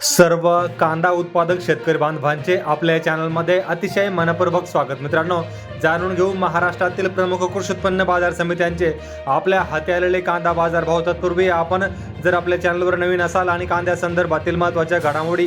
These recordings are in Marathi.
सर्व कांदा उत्पादक शेतकरी बांधवांचे आपल्या चॅनलमध्ये अतिशय मनपूर्वक स्वागत. मित्रांनो जाणून घेऊ महाराष्ट्रातील प्रमुख कृषी उत्पन्न बाजार समित्यांचे आपल्या हाती आलेले कांदा बाजार भाव. तत्पूर्वी आपण जर आपल्या चॅनलवर नवीन असाल आणि कांद्या संदर्भातील महत्त्वाच्या घडामोडी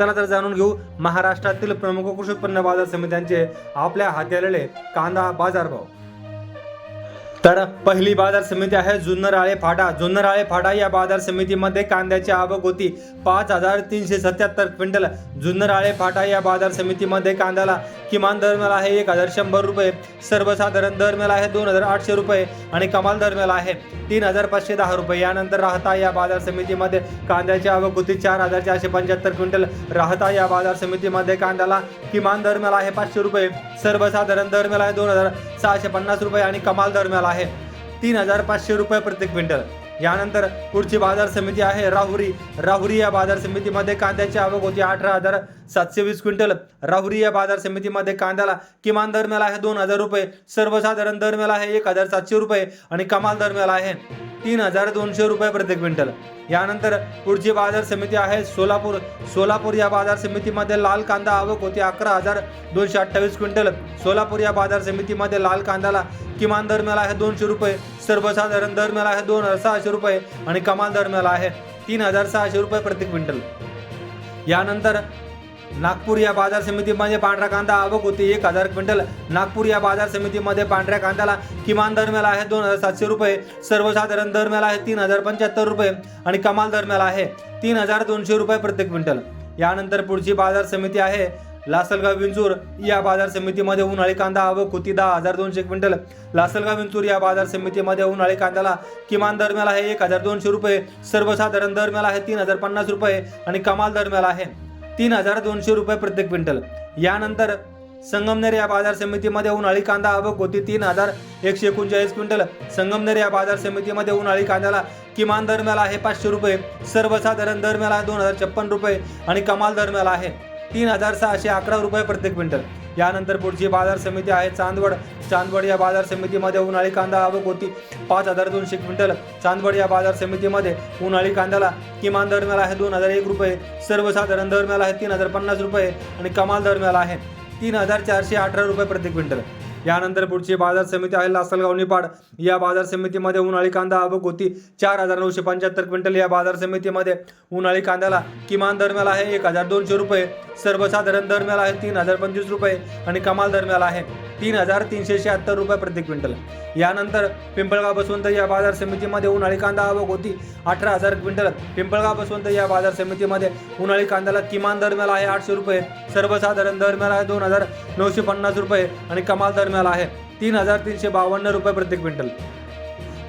चला तर जाणून घेऊ महाराष्ट्रातील प्रमुख कृषी उत्पन्न बाजार समित्यांचे आपल्या हाती आलेले कांदा बाजारभाव. तर पहिली बाजार समिती आहे जुन्नराळे फाटा. जुन्नराळे फाटा या बाजार समितीमध्ये कांद्याची आवक होती. पाच हजार तीनशे सत्याहत्तर क्विंटल. जुन्नराळे फाटा या बाजार समितीमध्ये कांद्याला किमान दरम्याल आहे एक हजार शंभर रुपये. सर्वसाधारण दरम्याला आहे दोन हजार आठशे रुपये आणि कमाल दरम्याल आहे तीन हजार पाचशे दहा रुपये. यानंतर राहता या बाजार समितीमध्ये कांद्याची आवक होती चार हजार चारशे पंच्याहत्तर क्विंटल. राहता या बाजार समितीमध्ये कांद्याला किमान दरम्याला आहे पाचशे रुपये. सर्वसाधारण दरम्याला आहे दोन हजार सहाशे पन्नास रुपये आणि कमाल दरम्याला आहे. तीन हजार पाचशे रुपये प्रति क्विंटल. यानंतर पुढची बाजार समिती आहे राहुरी. राहुरी या बाजार समितीमध्ये कांद्याची आवक होती अठरा हजार सातशे वीस क्विंटल. राहुरी या बाजार समितीमध्ये कांद्याला किमान दरम्याल आहे दोन हजार रुपये. सर्वसाधारण दरम्याल आहे एक हजार सातशे रुपये आणि कमाल दरम्याल आहे तीन हजार दोनशे रुपये प्रति क्विंटल. यानंतर पुढची बाजार समिती आहे सोलापूर. सोलापूर या बाजार समितीमध्ये लाल कांदा आवक होती अकरा हजार दोनशे अठ्ठावीस क्विंटल. सोलापूर या बाजार समितीमध्ये लाल कांद्याला किमान दरम्याल आहे दोनशे रुपये सर्वसाधारण दरम्याल आहे दोन हजार सहाशे रुपये आणि कमाल दरम्याल आहे तीन हजार सहाशे रुपये प्रति क्विंटल. यानंतर नागपूर या बाजार समितीमध्ये पांढरा कांदा आवक होती. एक हजार क्विंटल नागपूर या बाजार समितीमध्ये पांढऱ्या कांद्याला किमान दरम्याल आहे दोन हजार सातशे रुपये सर्वसाधारण दरम्याल आहे तीन हजार पंच्याहत्तर रुपये आणि कमाल दरम्याल आहे तीन हजार दोनशे रुपये प्रत्येक क्विंटल. यानंतर पुढची बाजार समिती आहे. लासलगाव विंचूर या बाजार समितीमध्ये उन्हाळी कांदा आवक होती दहा हजार दोनशे क्विंटल. लासलगाव विंचूर या बाजार समितीमध्ये उन्हाळी कांद्याला किमान दरम्याल आहे एक हजार दोनशे रुपये सर्वसाधारण दरम्याल आहे तीन हजार पन्नास रुपये आणि कमाल दरम्याल आहे. तीन हजार दोनशे रुपये प्रत्येक क्विंटल. यानंतर संगमनेर या बाजार समितीमध्ये उन्हाळी कांदा आवक होती तीन हजार एकशे एकोणचाळीस क्विंटल. संगमनेर या बाजार समितीमध्ये उन्हाळी कांद्याला किमान दरम्याल आहे पाचशे रुपये सर्वसाधारण दरम्याल आहे दोन हजार छप्पन रुपये आणि कमाल दरम्याल आहे तीन हजार सहाशे अकरा रुपये प्रत्येक क्विंटल. यानंतर पुढची बाजार समिती आहे. चांदवड चांदवड या बाजार समितीमध्ये उन्हाळी कांदा आवक होती. पाच हजार दोनशे क्विंटल. चांदवड या बाजार समितीमध्ये उन्हाळी कांद्याला किमान दरम्याल आहे दोन हजार एक रुपये सर्वसाधारण दरम्याल आहे तीन हजार पन्नास रुपये आणि कमाल दरम्याल आहे तीन हजार चारशे अठरा रुपये प्रति क्विंटल. यानंतर पुढची बाजार समिती आहे लासलगाव निपाड या बाजार समितीमध्ये उन्हाळी कांदा आवक होती. चार हजार नऊशे पंच्याहत्तर क्विंटल या बाजार समितीमध्ये उन्हाळी कांद्याला किमान दरम्याल आहे एक हजार दोनशे रुपये. सर्वसाधारण दरम्याल आहे तीन हजार पंचवीस रुपये आणि कमाल दरम्याल आहे. तीन हजार तीनशे शहात्तर रुपये प्रति क्विंटल. यानंतर पिंपळगाव बसवंत या बाजार समितीमध्ये उन्हाळी कांदा आवक होती अठरा हजार क्विंटल. पिंपळगाव बसवंत या बाजार समितीमध्ये उन्हाळी कांद्याला किमान दरम्याल आहे आठशे रुपये सर्वसाधारण दरम्याल आहे दोन हजार नऊशे पन्नास रुपये आणि कमाल दरम्याल आहे तीन हजार तीनशे बावन्न रुपये प्रति क्विंटल.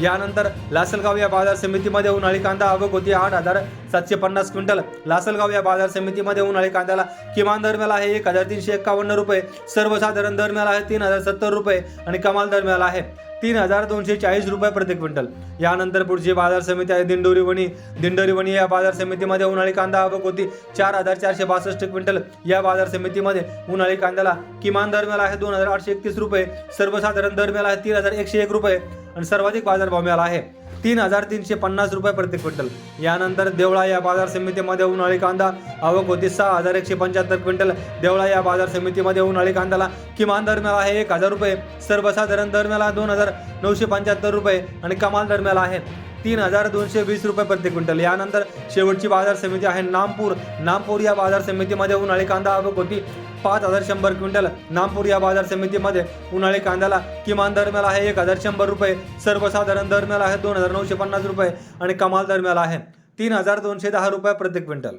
यानंतर लासलगाव या बाजार समितीमध्ये उन्हाळी कांदा आवक होती आठ हजार सातशे पन्नास क्विंटल. लासलगाव या बाजार समितीमध्ये उन्हाळी कांद्याला किमान दरम्याल आहे एक हजार तीनशे एकावन्न रुपये. सर्वसाधारण दरम्याल आहे तीन हजार सत्तर रुपये आणि कमाल दरम्याल आहे तीन हजार दोनशे चाळीस रुपये प्रति क्विंटल. यानंतर पुढची बाजार समिती आहे दिंडोरी वणी दिंडोरी वणी या बाजार समितीमध्ये उन्हाळी कांदा आवक होती चार हजार चारशे बासष्ट क्विंटल. या बाजार समितीमध्ये उन्हाळी कांद्याला किमान दरम्याल आहे दोन हजार आठशे एकतीस रुपये. सर्वसाधारण दरम्याल आहे तीन हजार एकशे एक रुपये आणि सर्वाधिक बाजारभाव मिळाला आहे. तीन हजार तीनशे पन्नास रुपये प्रति क्विंटल. यानंतर देवळा या बाजार समितीमध्ये उन्हाळी कांदा आवक होती सहा हजार एकशे पंच्याहत्तर क्विंटल. देवळा या बाजार समितीमध्ये उन्हाळी कांद्याला किमान दरम्याल आहे एक हजार रुपये. सर्वसाधारण दरम्याला दोन हजार नऊशे पंच्याहत्तर रुपये आणि कमाल दरम्याला आहे तीन हजार दोनशे वीस रुपये प्रति क्विंटल. यानंतर शेवटची बाजार समिती आहे नामपूर. नामपूर या बाजार समितीमध्ये उन्हाळी कांदा आवक होती पाच हजार शंभर क्विंटल नामपूर या बाजार समितीमध्ये उन्हाळी कांद्याला किमान दरम्याल आहे एक हजार शंभर रुपये सर्वसाधारण दरम्याल आहे दोन हजार नऊशे पन्नास रुपये आणि कमाल दरम्याल आहे तीन हजार दोनशे दहा रुपये प्रति क्विंटल.